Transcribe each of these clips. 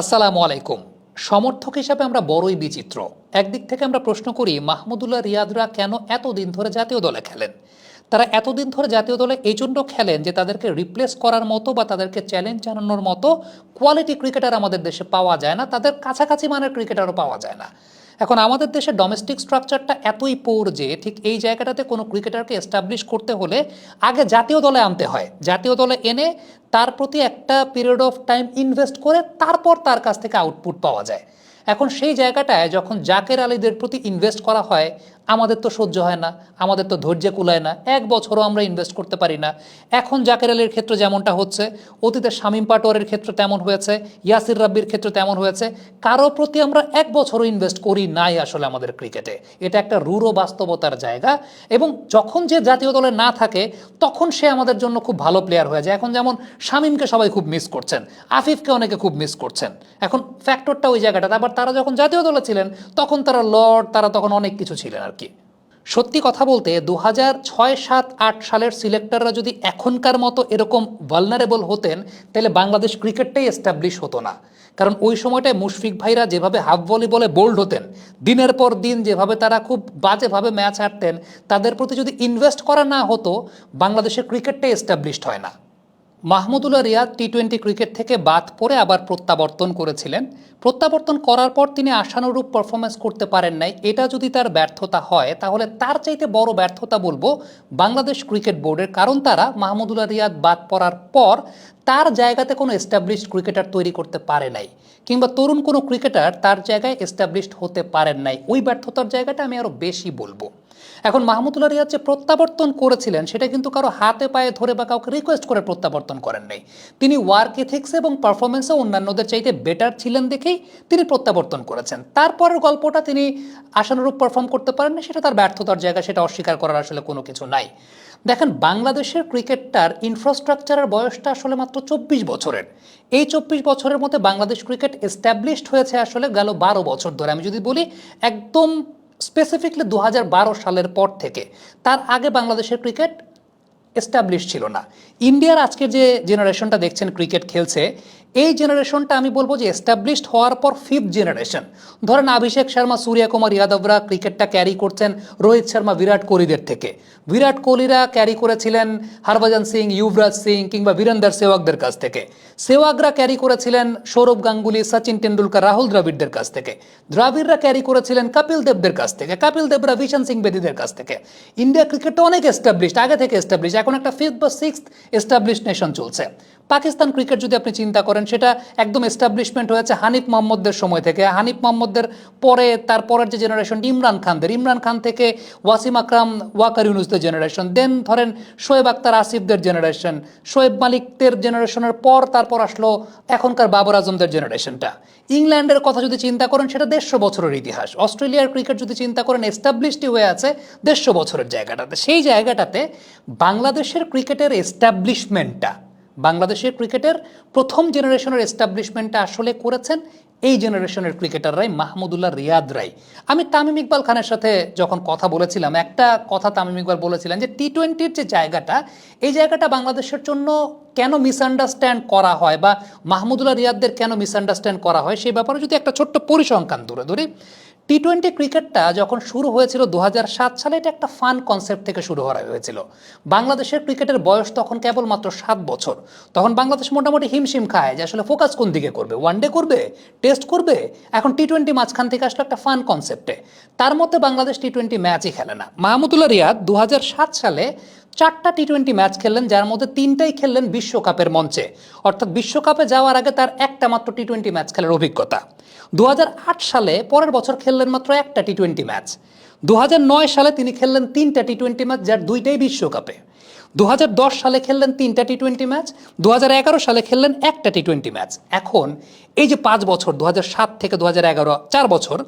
আসসালামু আলাইকুম। সমর্থক হিসাবে আমরা বড়ই বিচিত্র। একদিক থেকে আমরা প্রশ্ন করি, মাহমুদুল্লাহ রিয়াদরা কেন এতদিন ধরে জাতীয় দলে খেলেন? তারা এতদিন ধরে জাতীয় দলে এই জন্য খেলেন যে তাদেরকে রিপ্লেস করার মতো বা তাদেরকে চ্যালেঞ্জ জানানোর মতো কোয়ালিটি ক্রিকেটার আমাদের দেশে পাওয়া যায় না, তাদের কাছাকাছি মানের ক্রিকেটারও পাওয়া যায় না। এখন আমাদের দেশে ডোমেস্টিক স্ট্রাকচারটা এতই পোর যে ঠিক এই জায়গাটাতে কোনো ক্রিকেটারকে এস্টাবলিশ করতে হলে আগে জাতীয় দলে আনতে হয়। জাতীয় দলে এনে তার প্রতি একটা পিরিয়ড অফ টাইম ইনভেস্ট করে তারপর তার কাছ থেকে আউটপুট পাওয়া যায়। এখন সেই জায়গাটায় যখন জাকের আলীদের প্রতি ইনভেস্ট করা হয় আমাদের তো সহ্য হয় না, আমাদের তো ধৈর্য কুলায় না, এক বছরও আমরা ইনভেস্ট করতে পারি না। এখন জাকের আলীর ক্ষেত্রে যেমনটা হচ্ছে অতীতে শামীম পাটোয়ারের ক্ষেত্রে তেমন হয়েছে, ইয়াসির রাব্বির ক্ষেত্রে তেমন হয়েছে কারও প্রতি আমরা এক বছরও ইনভেস্ট করি নাই আসলে আমাদের ক্রিকেটে এটা একটা রুরো বাস্তবতার জায়গা এবং যখন যে জাতীয় দলে না থাকে, তখন সে আমাদের জন্য খুব ভালো প্লেয়ার হয়ে যায়। এখন যেমন শামীমকে সবাই খুব মিস করছেন, আফিফকে অনেকে খুব মিস করছেন। এখন ফ্যাক্টরটা ওই জায়গাটা আবার তারা যখন জাতীয় দলে ছিলেন, তখন তারা লর্ড, তারা তখন অনেক কিছু ছিলেন আর কি? সত্যি কথা বলতে দু হাজার ছয় সাত আট সালের সিলেক্টররা যদি এখনকার মতো এরকম ভালনারেবল হতেন, তাহলে বাংলাদেশ ক্রিকেটটাই এস্টাবলিশ হতো না। কারণ ওই সময়টায় মুশফিক ভাইরা যেভাবে হাফ ভলিবলে বোল্ড হতেন, দিনের পর দিন যেভাবে তারা খুব বাজেভাবে ম্যাচ হারতেন, তাদের প্রতি যদি ইনভেস্ট করা না হতো, বাংলাদেশের ক্রিকেটটাই এস্টাবলিশড হয় না। Mahmudullah Riyad T twenty cricket থেকে বাদ পড়ে আবার প্রত্যাবর্তন করেছিলেন। প্রত্যাবর্তন করার পর তিনি আশানুরূপ পারফরমেন্স করতে পারেন নাই। এটা যদি তার ব্যর্থতা হয়, তাহলে তার চাইতে বড় ব্যর্থতা বলব বাংলাদেশ ক্রিকেট বোর্ডের। কারণ তারা মাহমুদুল্লাহ রিয়াদ বাদ পড়ার পর তার জায়গাতে কোনো এস্টাবলিশড ক্রিকেটার তৈরি করতে পারে নাই। কিংবা তরুণ কোনো ক্রিকেটার তার জায়গায় এস্টাবলিশড হতে পারেন নাই। ওই ব্যর্থতার জায়গাটা আমি আরও বেশি বলব। এখন মাহমুদুল্লাহ রিয়াদ যে প্রত্যাবর্তন করেছিলেন, সেটা কিন্তু কারও হাতে পায়ে ধরে বা কাউকে রিকোয়েস্ট করে প্রত্যাবর্তন করেন নাই। তিনি ওয়ার্ক এথিক্স এবং পারফরমেন্সে অন্যান্যদের চাইতে বেটার ছিলেন দেখেই তিনি প্রত্যাবর্তন করেছেন। তারপরের গল্পটা তিনি আশানুরূপ পারফর্ম করতে পারেন না সেটা তার ব্যর্থতার জায়গা, সেটা অস্বীকার করার আসলে কোনো কিছু নাই। দেখেন, বাংলাদেশের ক্রিকেটটার ইনফ্রাস্ট্রাকচারের বয়সটা আসলে মাত্র চব্বিশ বছরের। এই চব্বিশ বছরের মধ্যে বাংলাদেশ ক্রিকেট এস্টাবলিশড হয়েছে আসলে গেল বারো বছর ধরে। আমি যদি বলি, একদম স্পেসিফিকলি দু হাজার বারো সালের পর থেকে, তার আগে বাংলাদেশের ক্রিকেট এস্টাবলিশ ছিল না। ইন্ডিয়ার আজকের যে জেনারেশনটা দেখছেন ক্রিকেট খেলছে এই জেনারেশনটা আমি বলব যে এস্টাবলিশড হওয়ার পর ফিফথ জেনারেশন ধরেন অভিষেক শর্মা সূর্য কুমার যাদবরা ক্রিকেটটা ক্যারি করছেন রোহিত শর্মা, বিরাট কোহলিদের থেকে। বিরাট কোহলিরা ক্যারি করেছিলেন হরভজন সিং ইউবরাজ সিং কিংবা বীরেন্দর সেওয়াগদের কাছ থেকে। সেওয়াগরা ক্যারি করেছিলেন সৌরভ গাঙ্গুলি, সচিন টেন্ডুলকার রাহুল দ্রাবিড়দের কাছ থেকে। দ্রাবিড়রা ক্যারি করেছিলেন কপিল দেবদের কাছ থেকে, কপিল দেবরা ভিশন সিং বেদিদের কাছ থেকে। ইন্ডিয়া ক্রিকেটটা অনেক এস্টাবলিশড আগে থেকে এস্টাবলিশ এখন একটা ফিফথ বা সিক্সথ এস্টাবলিশ নেশন চলছে। পাকিস্তান ক্রিকেট যদি আপনি চিন্তা করেন, সেটা একদম এস্টাবলিশমেন্ট হয়েছে হানিফ মোহাম্মদের সময় থেকে। হানিফ মোহাম্মদের পরে তার পরের যে জেনারেশন ইমরান খানদের। ইমরান খান থেকে ওয়াসিম আকরাম ওয়াকার ইউনুসদের জেনারেশন দেন ধরেন শোয়েব আক্তার আসিফদের জেনারেশন শোয়েব মালিকদের জেনারেশনের পর তারপর আসলো এখনকার বাবর আজমদের জেনারেশনটা ইংল্যান্ডের কথা যদি চিন্তা করেন, সেটা দেড়শো বছরের ইতিহাস। অস্ট্রেলিয়ার ক্রিকেট যদি চিন্তা করেন এস্টাবলিশডই হয়ে আছে দেড়শো বছরের জায়গাটাতে। সেই জায়গাটাতে বাংলাদেশের ক্রিকেটের এস্টাবলিশমেন্টটা বাংলাদেশের ক্রিকেটের প্রথম জেনারেশনের এস্টাবলিশমেন্টটা আসলে করেছেন এই জেনারেশনের ক্রিকেটাররাই মাহমুদুল্লাহ রিয়াদ রাই। আমি তামিম ইকবাল খানের সাথে যখন কথা বলেছিলাম, একটা কথা তামিম ইকবাল বলেছিলেন যে টি টোয়েন্টির যে জায়গাটা, এই জায়গাটা বাংলাদেশের জন্য কেন মিসআন্ডারস্ট্যান্ড করা হয় বা মাহমুদুল্লাহ রিয়াদদের কেন মিসআন্ডারস্ট্যান্ড করা হয় সেই ব্যাপারে যদি একটা ছোট্ট পরিসংখ্যান ধরে ধরি টি টোয়েন্টি ক্রিকেটটা যখন শুরু হয়েছিল দু হাজার সাত সালে, এটা একটা ফান কনসেপ্ট থেকে শুরু করা হয়েছিল। বাংলাদেশের ক্রিকেটের বয়স তখন কেবলমাত্র সাত বছর। তখন বাংলাদেশ মোটামুটি হিমশিম খায় যে আসলে ফোকাস কোন দিকে করবে? ওয়ান ডে করবে? টেস্ট করবে? এখন টি টোয়েন্টি মাঝখান থেকে আসলে একটা ফান কনসেপ্টে তার মধ্যে বাংলাদেশ টি টোয়েন্টি ম্যাচই খেলে না। মাহমুদুল্লাহ রিয়াদ দু হাজার সাত সালে চারটা টি টোয়েন্টি ম্যাচ খেললেন, যার মধ্যে তিনটাই খেললেন বিশ্বকাপের মঞ্চে। অর্থাৎ বিশ্বকাপে যাওয়ার আগে তার একটা মাত্র টি টোয়েন্টি ম্যাচ খেলার অভিজ্ঞতা। দুহাজার আট সালে পরের বছর খেললেন মাত্র একটা টি টোয়েন্টি ম্যাচ দুহাজার নয় সালে তিনি খেললেন তিনটা টি টোয়েন্টি ম্যাচ যার দুইটাই বিশ্বকাপে। দু হাজার দশ সালে খেললেন তিনটা টি টোয়েন্টি ম্যাচ দু হাজার এগারো সালে খেললেন একটা টি টোয়েন্টি ম্যাচ এখন, এই যে পাঁচ বছর দু সাত থেকে দু চার বছর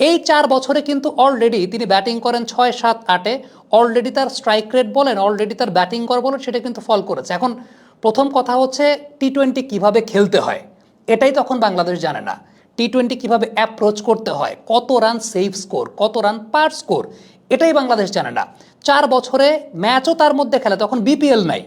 এই চার বছরে কিন্তু অলরেডি তিনি ব্যাটিং করেন ছয়, সাত, আটে। অলরেডি তার স্ট্রাইক রেট বলেন অলরেডি তার ব্যাটিং কর বলেন, সেটা কিন্তু ফল করেছে। এখন প্রথম কথা হচ্ছে টি টোয়েন্টি কীভাবে খেলতে হয়? এটাই তখন বাংলাদেশ জানে না। টি টোয়েন্টি কীভাবে অ্যাপ্রোচ করতে হয়? কত রান সেফ স্কোর কত রান পার স্কোর এটাই বাংলাদেশ জানে না। চার বছরে ম্যাচও তার মধ্যে খেলে, তখন বিপিএল নাই।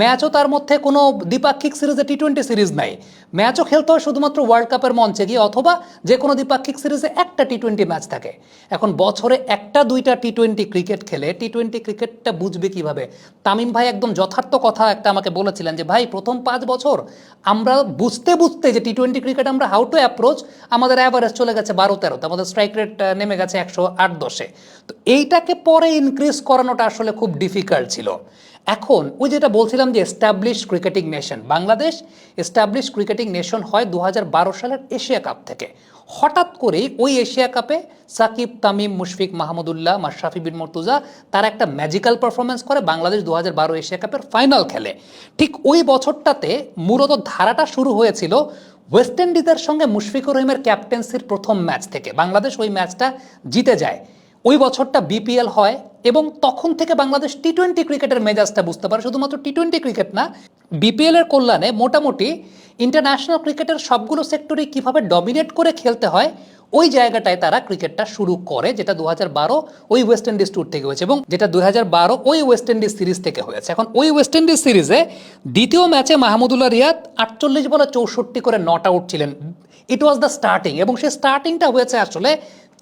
ম্যাচও তার মধ্যে কোনো দ্বিপাক্ষিক সিরিজে টি টোয়েন্টি সিরিজ নাই। ম্যাচও খেলতে হয় শুধুমাত্র ওয়ার্ল্ড কাপের মঞ্চে গিয়ে অথবা যে কোনো দ্বিপাক্ষিক সিরিজে একটা টি টোয়েন্টি ম্যাচ থাকে। এখন বছরে একটা দুইটা টি টোয়েন্টি ক্রিকেট খেলে টি টোয়েন্টি ক্রিকেটটা বুঝবে কীভাবে? তামিম ভাই একদম যথার্থ কথা একটা আমাকে বলেছিলেন যে, ভাই, প্রথম পাঁচ বছর আমরা বুঝতে বুঝতে যে টি টোয়েন্টি ক্রিকেট আমরা হাউ টু অ্যাপ্রোচ আমাদের অ্যাভারেজ চলে গেছে বারো তেরোতে আমাদের স্ট্রাইক রেট নেমে গেছে একশো আট দশে। তো এইটাকে পরে ইনক্রিজ করানোটা আসলে খুব ডিফিকাল্ট ছিল। এখন ওই যেটা বলছিলাম যে establish cricketing nation Bangladesh establish cricketing nation হয় দু হাজার বারো সালের এশিয়া কাপ থেকে। হঠাৎ করেই ওই এশিয়া কাপে সাকিব, তামিম, মুশফিক, মাহমুদুল্লাহ মাশরাফি বিন মর্তুজা, তারা একটা ম্যাজিক্যাল পারফরমেন্স করে বাংলাদেশ দু বারো এশিয়া কাপের ফাইনাল খেলে। ঠিক ওই বছরটাতে মূলত ধারাটা শুরু হয়েছিল ওয়েস্ট ইন্ডিজের সঙ্গে মুশফিকুর রহিমের ক্যাপ্টেন্সির প্রথম ম্যাচ থেকে। বাংলাদেশ ওই ম্যাচটা জিতে যায়। ওই বছরটা বিপিএল হয় এবং তখন থেকে বাংলাদেশ টি টোয়েন্টি ক্রিকেটের মেজাজটা বুঝতে পারে। শুধুমাত্র টি টোয়েন্টি ক্রিকেট না বিপিএল এর কল্যাণে মোটামুটি ইন্টারন্যাশনাল ক্রিকেটের সবগুলো সেক্টরে কীভাবে ডমিনেট করে খেলতে হয়, ওই জায়গাটায় তারা ক্রিকেটটা শুরু করে, যেটা দু বারো ওই ওয়েস্ট ইন্ডিজ ট্যুর থেকে হয়েছে এবং যেটা দু বারো ওই ওয়েস্ট ইন্ডিজ সিরিজ থেকে হয়েছে। এখন ওই ওয়েস্ট ইন্ডিজ সিরিজে দ্বিতীয় ম্যাচে মাহমুদুল্লাহ রিয়াদ আটচল্লিশ বলে চৌষট্টি করে নট আউট ছিলেন। ইট ওয়াজ দ্য স্টার্টিং এবং সেই স্টার্টিংটা হয়েছে আসলে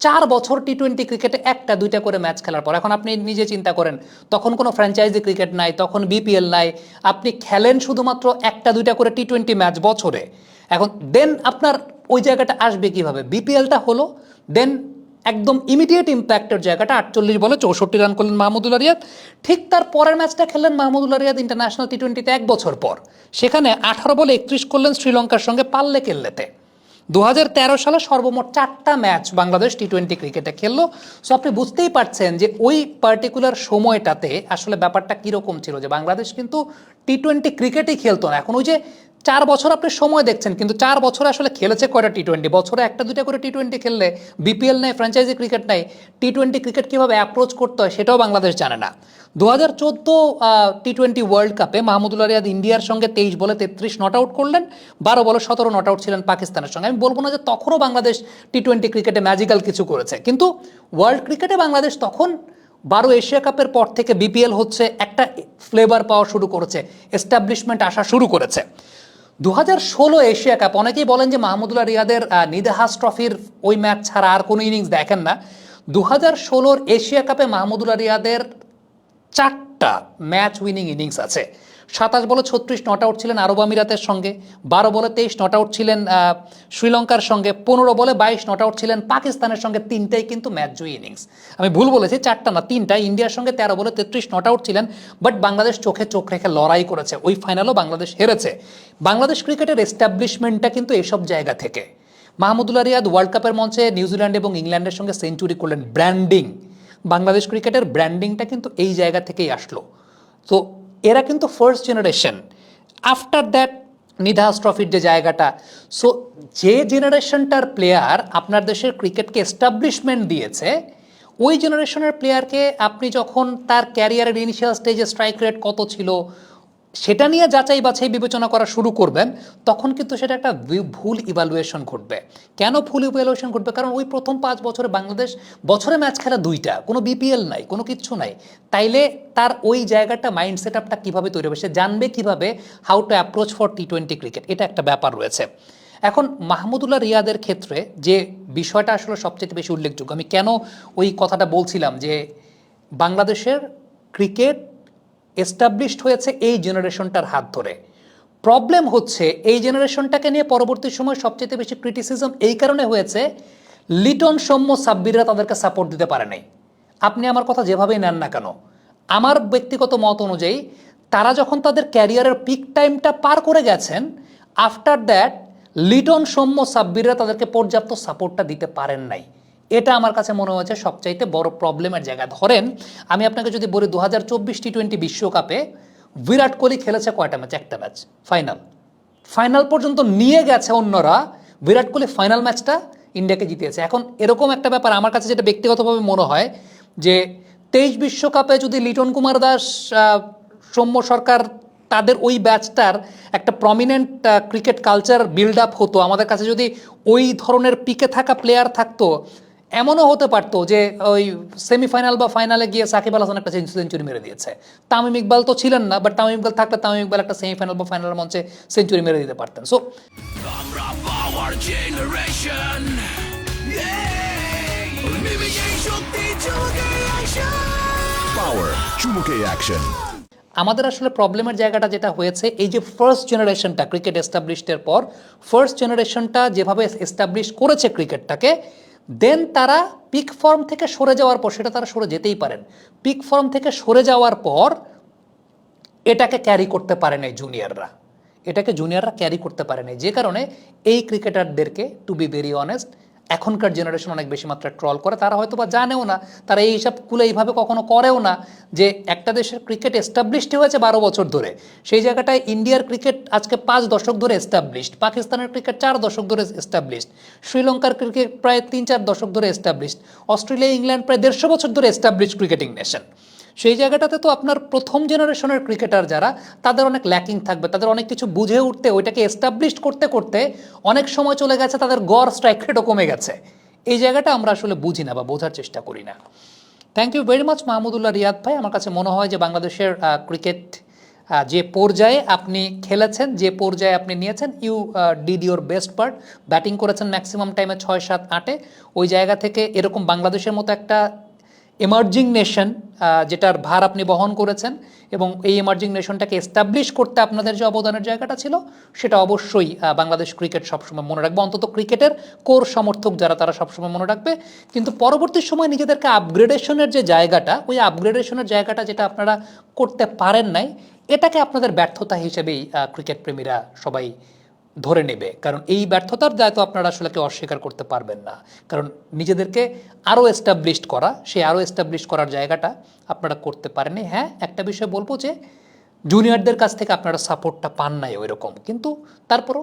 চার বছর টি টোয়েন্টি ক্রিকেটে একটা, দুইটা করে ম্যাচ খেলার পর। এখন আপনি নিজে চিন্তা করেন, তখন কোনো ফ্র্যাঞ্চাইজি ক্রিকেট নাই, তখন বিপিএল নাই, আপনি খেলেন শুধুমাত্র একটা, দুইটা করে টি টোয়েন্টি ম্যাচ বছরে। এখন দেন আপনার ওই জায়গাটা আসবে কীভাবে? বিপিএলটা হলো দেন একদম ইমিডিয়েট ইম্প্যাক্টের জায়গাটা, আটচল্লিশ বলে চৌষট্টি রান করলেন মাহমুদুল্লাহ রিয়াদ ঠিক তার পরের ম্যাচটা খেললেন মাহমুদুল্লাহ রিয়াদ ইন্টারন্যাশনাল টি টোয়েন্টিতে এক বছর পর। সেখানে আঠারো বলে একত্রিশ করলেন শ্রীলঙ্কার সঙ্গে পাল্লে কেল্লেতে। দু হাজার তেরো সালে সর্বমোট চারটা ম্যাচ বাংলাদেশ টি টোয়েন্টি ক্রিকেটে খেললো। সো আপনি বুঝতেই পারছেন যে ওই পার্টিকুলার সময়টাতে আসলে ব্যাপারটা কীরকম ছিল যে বাংলাদেশ কিন্তু টি টোয়েন্টি ক্রিকেটই খেলতো না। এখন ওই যে চার বছর আপনি সময় দেখছেন, কিন্তু চার বছরে আসলে খেলেছে কয়টা টি টোয়েন্টি বছরে একটা দুটা করে টি টোয়েন্টি খেললে বিপিএল নেই ফ্র্যাঞ্চাইজি ক্রিকেট নেই টি টোয়েন্টি ক্রিকেট কীভাবে অ্যাপ্রোচ করতে হয় সেটাও বাংলাদেশ জানে না। দু হাজার চোদ্দ টি টোয়েন্টি ওয়ার্ল্ড কাপে মাহমুদুল্লাহ রিয়াদ ইন্ডিয়ার সঙ্গে তেইশ বলে তেত্রিশ নট আউট করলেন, বারো বলে সতেরো নট আউট ছিলেন পাকিস্তানের সঙ্গে। আমি বলব না যে তখনও বাংলাদেশ টি টোয়েন্টি ক্রিকেটে ম্যাজিক্যাল কিছু করেছে, কিন্তু ওয়ার্ল্ড ক্রিকেটে বাংলাদেশ তখন বারো এশিয়া কাপের পর থেকে বিপিএল হচ্ছে একটা ফ্লেভার পাওয়া শুরু করেছে এস্টাবলিশমেন্ট আসা শুরু করেছে। দু হাজার ষোলো এশিয়া কাপ, অনেকেই বলেন যে মাহমুদুল্লাহ রিয়াদের নিদাহাস ট্রফির ওই ম্যাচ ছাড়া আর কোনো ইনিংস দেখেন না। দু হাজার ষোলোর এশিয়া কাপে মাহমুদুল্লাহ রিয়াদের চারটা ম্যাচ উইনিং ইনিংস আছে। সাতাশ বলে ছত্রিশ নট আউট ছিলেন আরব আমিরাতের সঙ্গে, বারো বলে তেইশ নট আউট ছিলেন শ্রীলঙ্কার সঙ্গে, পনেরো বলে বাইশ নট আউট ছিলেন পাকিস্তানের সঙ্গে, তিনটাই কিন্তু ম্যাচ জয়ী ইনিংস আমি ভুল বলেছি, চারটা না, তিনটা। ইন্ডিয়ার সঙ্গে তেরো বলে তেত্রিশ নট আউট ছিলেন, বাট বাংলাদেশ চোখে চোখ রেখে লড়াই করেছে, ওই ফাইনালও বাংলাদেশ হেরেছে। বাংলাদেশ ক্রিকেটের এস্টাবলিশমেন্টটা কিন্তু এসব জায়গা থেকে। মাহমুদুল্লাহ রিয়াদ ওয়ার্ল্ড কাপের মঞ্চে নিউজিল্যান্ড এবং ইংল্যান্ডের সঙ্গে সেঞ্চুরি করলেন ব্র্যান্ডিং বাংলাদেশ ক্রিকেটের ব্র্যান্ডিংটা কিন্তু এই জায়গা থেকেই আসলো। তো এরা কিন্তু first generation after that Nidahas ট্রফির যে জায়গাটা সো যে জেনারেশনটার প্লেয়ার আপনার দেশের ক্রিকেটকে এস্টাবলিশমেন্ট দিয়েছে, ওই জেনারেশনের প্লেয়ারকে আপনি যখন তার ক্যারিয়ারের ইনিশিয়াল স্টেজে স্ট্রাইক রেট কত ছিল সেটা নিয়ে যাচাই বাছাই বিবেচনা করা শুরু করবেন, তখন কিন্তু সেটা একটা ভুল ইভালুয়েশন ঘটবে। কেন ভুল ইভালুয়েশন ঘটবে? কারণ ওই প্রথম পাঁচ বছরে বাংলাদেশ বছরে ম্যাচ খেলা দুইটা, কোনো বিপিএল নাই, কোনো কিচ্ছু নাই। তাইলে তার ওই জায়গাটা মাইন্ড সেট আপটা কীভাবে তৈরি হবে? সে জানবে কীভাবে how to approach for T twenty cricket এটা একটা ব্যাপার রয়েছে। এখন মাহমুদুল্লাহ রিয়াদের ক্ষেত্রে যে বিষয়টা আসলে সবচেয়ে বেশি উল্লেখযোগ্য, আমি কেন ওই কথাটা বলছিলাম যে বাংলাদেশের ক্রিকেট এস্টাবলিশড হয়েছে এই জেনারেশনটার হাত ধরে। প্রবলেম হচ্ছে এই জেনারেশনটাকে নিয়ে পরবর্তী সময় সবচেয়ে বেশি ক্রিটিসিজম এই কারণে হয়েছে লিটন সৌম্য সাব্বিররা তাদেরকে সাপোর্ট দিতে পারে নাই। আপনি আমার কথা যেভাবেই নেন না কেন, আমার ব্যক্তিগত মত অনুযায়ী তারা যখন তাদের ক্যারিয়ারের পিক টাইমটা পার করে গেছেন আফটার দ্যাট লিটন সৌম্য সাব্বিররা তাদেরকে পর্যাপ্ত সাপোর্টটা দিতে পারেন নাই। এটা আমার কাছে মনে হয়েছে সবচাইতে বড় প্রবলেমের জায়গা। ধরেন, আমি আপনাকে যদি বলি দু হাজার চব্বিশ টি টোয়েন্টি বিশ্বকাপে বিরাট কোহলি খেলেছে কয়টা ম্যাচ? একটা ম্যাচ। ফাইনাল। ফাইনাল পর্যন্ত নিয়ে গেছে অন্যরা। বিরাট কোহলি ফাইনাল ম্যাচটা ইন্ডিয়াকে জিতিয়েছে। এখন এরকম একটা ব্যাপার আমার কাছে যেটা ব্যক্তিগতভাবে মনে হয় যে, তেইশ বিশ্বকাপে যদি লিটন কুমার দাস সৌম্য সরকার তাদের ওই ব্যাচটার একটা prominent cricket culture build up হতো, আমাদের কাছে যদি ওই ধরনের পিকে থাকা প্লেয়ার থাকতো এমনও হতে পারতো যে ওই সেমিফাইনাল বা ফাইনালে গিয়ে সাকিব আল হাসান একটা সেঞ্চুরি মেরে দিয়েছে। তামিম ইকবাল তো ছিলেন না বাট তামিম ইকবাল থাকলে তামিম ইকবাল একটা সেমিফাইনাল বা ফাইনাল মঞ্চে সেঞ্চুরি মেরে দিতে পারতেন। সো আমাদের আসলে প্রবলেমের জায়গাটা যেটা হয়েছে এই যে ফার্স্ট জেনারেশনটা ক্রিকেট এস্টাবলিশডের পর ফার্স্ট জেনারেশনটা যেভাবে এস্টাবলিশ করেছে ক্রিকেটটাকে দেন তারা পিক ফর্ম থেকে সরে যাওয়ার পর, সেটা তারা সরে যেতেই পারেন। পিক ফর্ম থেকে সরে যাওয়ার পর, এটাকে ক্যারি করতে পারে নাই জুনিয়ররা এটাকে জুনিয়ররা ক্যারি করতে পারে নাই। যে কারণে এই ক্রিকেটারদেরকে টু বি ভেরি অনেস্ট এখনকার জেনারেশন অনেক বেশি মাত্রায় ট্রল করে, তারা হয়তো বা জানেও না, তারা এই হিসাব কুলে এইভাবে কখনো করেও না যে একটা দেশের ক্রিকেট এস্টাবলিশড হয়েছে বারো বছর ধরে। সেই জায়গাটায় ইন্ডিয়ার ক্রিকেট আজকে পাঁচ দশক ধরে এস্টাবলিশড পাকিস্তানের ক্রিকেট চার দশক ধরে এস্টাবলিশড শ্রীলঙ্কার ক্রিকেট প্রায় তিন চার দশক ধরে এস্টাবলিশড অস্ট্রেলিয়া, ইংল্যান্ড প্রায় দেড়শো বছর ধরে এস্টাবলিশড ক্রিকেটিং নেশন সেই জায়গাটাতে তো আপনার প্রথম জেনারেশনের ক্রিকেটার যারা, তাদের অনেক ল্যাকিং থাকবে, তাদের অনেক কিছু বুঝে উঠতে, ওইটাকে এস্টাবলিশ করতে করতে অনেক সময় চলে গেছে, তাদের গড় স্ট্রাইক রেটও কমে গেছে। এই জায়গাটা আমরা আসলে বুঝি না বা বোঝার চেষ্টা করি না। Thank you very much Mahmudullah Riyad ভাই। আমার কাছে মনে হয় যে বাংলাদেশের ক্রিকেট যে পর্যায়ে আপনি খেলেছেন, যে পর্যায়ে আপনি নিয়েছেন you did your best part batting করেছেন ম্যাক্সিমাম টাইমে ছয় সাত আটে। ওই জায়গা থেকে এরকম বাংলাদেশের মতো একটা এমার্জিং নেশন যেটার ভার আপনি বহন করেছেন, এবং এই এমার্জিং নেশনটাকে এস্টাবলিশ করতে আপনাদের যে অবদানের জায়গাটা ছিল, সেটা অবশ্যই বাংলাদেশ ক্রিকেট সবসময় মনে রাখবে। অন্তত ক্রিকেটের কোর সমর্থক যারা, তারা সবসময় মনে রাখবে। কিন্তু পরবর্তী সময় নিজেদেরকে আপগ্রেডেশনের যে জায়গাটা, ওই আপগ্রেডেশনের জায়গাটা যেটা আপনারা করতে পারেন নাই, এটাকে আপনাদের ব্যর্থতা হিসেবেই ক্রিকেট প্রেমীরা সবাই ধরে নেবে। কারণ এই ব্যর্থতার দায়িত্ব আপনারা আসলে অস্বীকার করতে পারবেন না। কারণ নিজেদেরকে আরও এস্টাবলিশড করা, সেই আরও এস্টাবলিশ করার জায়গাটা আপনারা করতে পারেননি। হ্যাঁ একটা বিষয় বলব যে জুনিয়রদের কাছ থেকে আপনারা সাপোর্টটা পান নাই ওই রকম কিন্তু তারপরও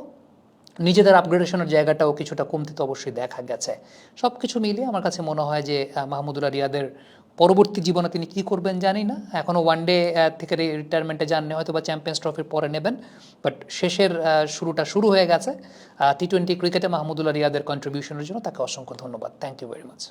নিজেদের আপগ্রেডেশনের জায়গাটাও কিছুটা কমতি তো অবশ্যই দেখা গেছে। সব কিছু মিলিয়ে আমার কাছে মনে হয় যে মাহমুদুল্লাহ রিয়াদের পরবর্তী জীবনে তিনি কি করবেন জানি না। এখনও ওয়ান ডে থেকে রিটায়ারমেন্টে যাননি, হয়তো বা চ্যাম্পিয়ন্স ট্রফির পরে নেবেন। বাট শেষের শুরুটা শুরু হয়ে গেছে। টি টোয়েন্টি ক্রিকেটে মাহমুদুল্লাহ রিয়াদের কন্ট্রিবিউশনের জন্য তাকে অসংখ্য ধন্যবাদ। Thank you very much